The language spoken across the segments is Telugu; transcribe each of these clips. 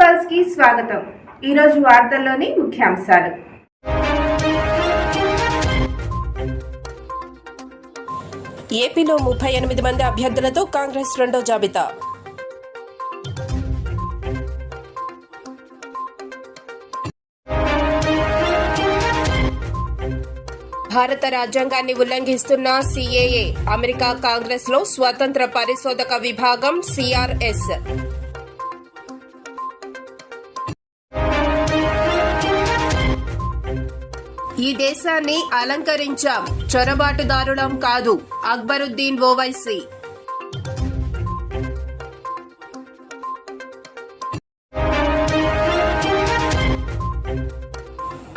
పల్స్కి స్వాగతం. ఈరోజు వార్తల్లోని ముఖ్యాంశాలు. ఏపీలో ముప్పై ఎనిమిది మంది అభ్యర్థులతో కాంగ్రెస్ రెండో జాబితా. భారత రాజ్యాంగాన్ని ఉల్లంఘిస్తున్న సిఏఏ అమెరికా కాంగ్రెస్లో స్వతంత్ర పరిశోధక విభాగం సిఆర్ఎస్. ఈ దేశాన్ని అలంకరించాం. చొరబాటుదారులం కాదు అక్బరుద్దీన్ ఓవైసీ.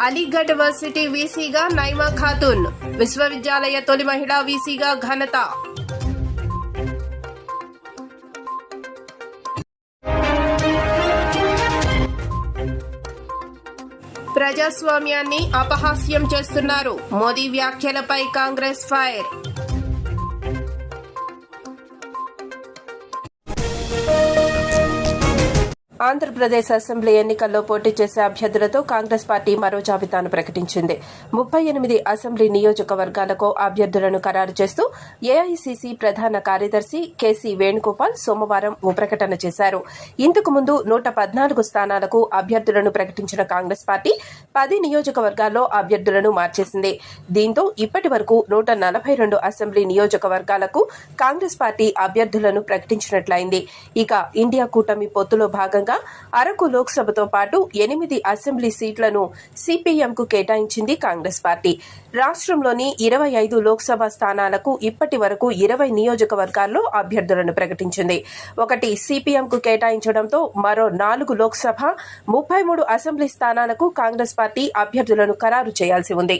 అలీగఢ్ వర్సిటీ వీసీగా నైమా ఖాతున్ విశ్వవిద్యాలయ తొలి మహిళా వీసీగా ఘనత. ప్రజాస్వామ్యాన్ని అపహాస్యం చేస్తున్నారు. మోదీ వ్యాఖ్యలపై కాంగ్రెస్ ఫైర్ ఆంధ్రప్రదేశ్ అసెంబ్లీ ఎన్నికల్లో పోటీ చేసే అభ్యర్థులతో కాంగ్రెస్ పార్టీ మరో జాబితాను ప్రకటించింది. ముప్పై ఎనిమిది అసెంబ్లీ నియోజకవర్గాలకు అభ్యర్థులను ఖరారు చేస్తూ ఏఐసీసీ ప్రధాన కార్యదర్శి కేసీ వేణుగోపాల్ సోమవారం ఓ ప్రకటన చేశారు. ఇంతకు ముందు నూట పద్నాలుగు స్థానాలకు అభ్యర్థులను ప్రకటించిన కాంగ్రెస్ పార్టీ పది నియోజకవర్గాల్లో అభ్యర్థులను మార్చేసింది. దీంతో ఇప్పటి వరకు నూట నలభై రెండు అసెంబ్లీ నియోజకవర్గాలకు కాంగ్రెస్ పార్టీ అభ్యర్థులను ప్రకటించినట్లయింది. ఇక ఇండియా కూటమి పొత్తులో భాగంగా అరకు లోక్సభతో పాటు ఎనిమిది అసెంబ్లీ సీట్లను సిపిఎంకు కేటాయించింది కాంగ్రెస్ పార్టీ. రాష్ట్రంలోని ఇరవై ఐదు లోక్సభ స్థానాలకు ఇప్పటి వరకు ఇరవై నియోజకవర్గాల్లో అభ్యర్థులను ప్రకటించింది. ఒకటి సిపిఎంకు కేటాయించడంతో మరో నాలుగు లోక్సభ ముప్పై మూడు అసెంబ్లీ స్థానాలకు కాంగ్రెస్ పార్టీ అభ్యర్థులను ఖరారు చేయాల్సి ఉంది.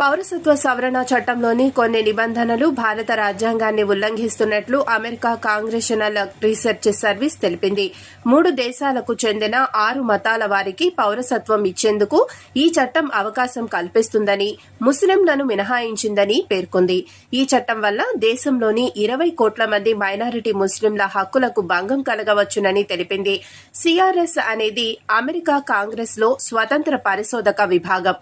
పౌరసత్వ సవరణ చట్టంలోని కొన్ని నిబంధనలు భారత రాజ్యాంగాన్ని ఉల్లంఘిస్తున్నట్లు అమెరికా కాంగ్రెషనల్ రీసెర్చ్ సర్వీస్ తెలిపింది. మూడు దేశాలకు చెందిన ఆరు మతాల వారికి పౌరసత్వం ఇచ్చేందుకు ఈ చట్టం అవకాశం కల్పిస్తుందని ముస్లింలను మినహాయించిందని పేర్కొంది. ఈ చట్టం వల్ల దేశంలోని ఇరవై కోట్ల మంది మైనారిటీ ముస్లింల హక్కులకు భంగం కలగవచ్చునని తెలిపింది. సిఆర్ఎస్ అనేది అమెరికా కాంగ్రెస్లో స్వతంత్ర పరిశోధక విభాగం.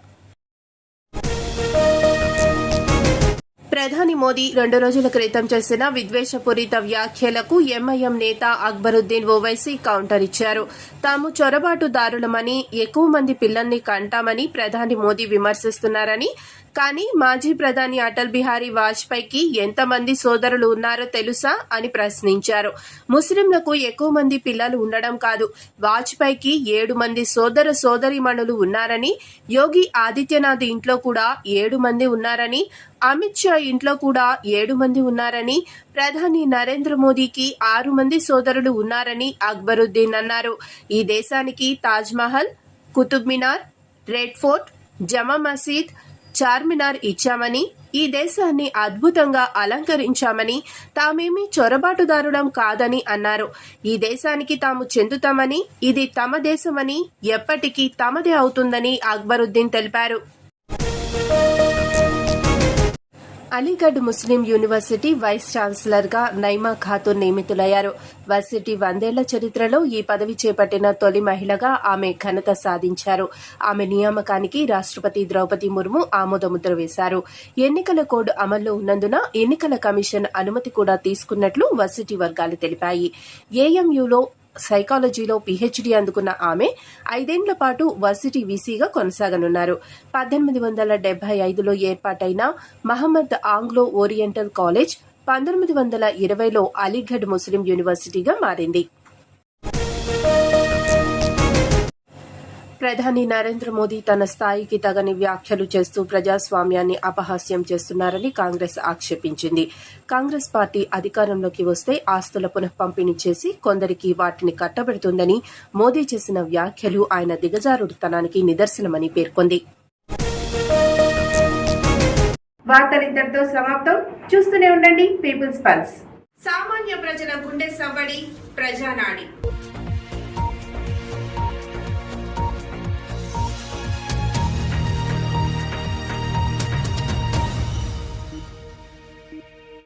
ప్రధాని మోదీ రెండు రోజుల క్రితం చేసిన విద్వేషపూరిత వ్యాఖ్యలకు ఎంఐఎం నేత అక్బరుద్దీన్ ఓవైసీ కౌంటర్ ఇచ్చారు. తాము చొరబాటుదారులమని ఎక్కువ మంది పిల్లల్ని కంటామని ప్రధాని మోదీ విమర్శిస్తున్నారని కానీ మాజీ ప్రధాని అటల్ బిహారీ వాజ్పేయికి ఎంతమంది సోదరులు ఉన్నారో తెలుసా అని ప్రశ్నించారు. ముస్లింలకు ఎక్కువ మంది పిల్లలు ఉండడం కాదు. వాజ్పేయికి ఏడు మంది సోదర సోదరిమణులు ఉన్నారని యోగి ఆదిత్యనాథ్ ఇంట్లో కూడా ఏడు మంది ఉన్నారని అమిత్ షా ఇంట్లో కూడా ఏడు మంది ఉన్నారని ప్రధాని నరేంద్ర మోదీకి ఆరు మంది సోదరులు ఉన్నారని అక్బరుద్దీన్ అన్నారు. ఈ దేశానికి తాజ్మహల్ కుతుబ్ మినార్ రెడ్ ఫోర్ట్ జమా మసీద్ చార్మినార్ ఇచ్చామని ఈ దేశాన్ని అద్భుతంగా అలంకరించామని తామేమీ చొరబాటుదారుడం కాదని అన్నారు. ఈ దేశానికి తాము చెందుతామని ఇది తమ దేశమని ఎప్పటికీ తమదే అవుతుందని అక్బరుద్దీన్ తెలిపారు. అలీగఢ్ ముస్లిం యూనివర్సిటీ వైస్ ఛాన్సలర్గా నైమా ఖాతూన్ నియమితులయ్యారు. వర్సిటీ వందేళ్ళ చరిత్రలో ఈ పదవి చేపట్టిన తొలి మహిళగా ఆమె ఘనత సాధించారు. ఆమె నియామకానికి రాష్ట్రపతి ద్రౌపది ముర్ము ఆమోదముద్ర వేశారు. ఎన్నికల కోడ్ అమల్లో ఉన్నందున ఎన్నికల కమిషన్ అనుమతి కూడా తీసుకున్నట్లు వర్సిటీ వర్గాలు తెలిపాయి. ఏఎంయూలో సైకాలజీలో పీహెచ్డీ అందుకున్న ఆమె ఐదేండ్ల పాటు వర్సిటీ వీసీగా కొనసాగనున్నారు. పద్దెనిమిది వందల డెబ్బై ఐదులో ఏర్పాటైన మహమ్మద్ ఆంగ్లో ఓరియంటల్ కాలేజ్ పంతొమ్మిది వందల ఇరవైలో అలీగఢ్ ముస్లిం యూనివర్సిటీగా మారింది. ప్రధాని నరేంద్ర మోదీ తన స్థాయికి తగని వ్యాఖ్యలు చేస్తూ ప్రజాస్వామ్యాన్ని అపహాస్యం చేస్తున్నారని కాంగ్రెస్ ఆక్షేపించింది. కాంగ్రెస్ పార్టీ అధికారంలోకి వస్తే ఆస్తుల పునఃపంపిణీ చేసి కొందరికి వాటిని కట్టబెడుతుందని మోదీ చేసిన వ్యాఖ్యలు ఆయన దిగజారుడుతనానికి నిదర్శనమని పేర్కొంది. సమాప్తం. చూస్తూనే ఉండండి పీపుల్స్ పల్స్. సామాన్య ప్రజల గుండె సవ్వడి ప్రజానాడి.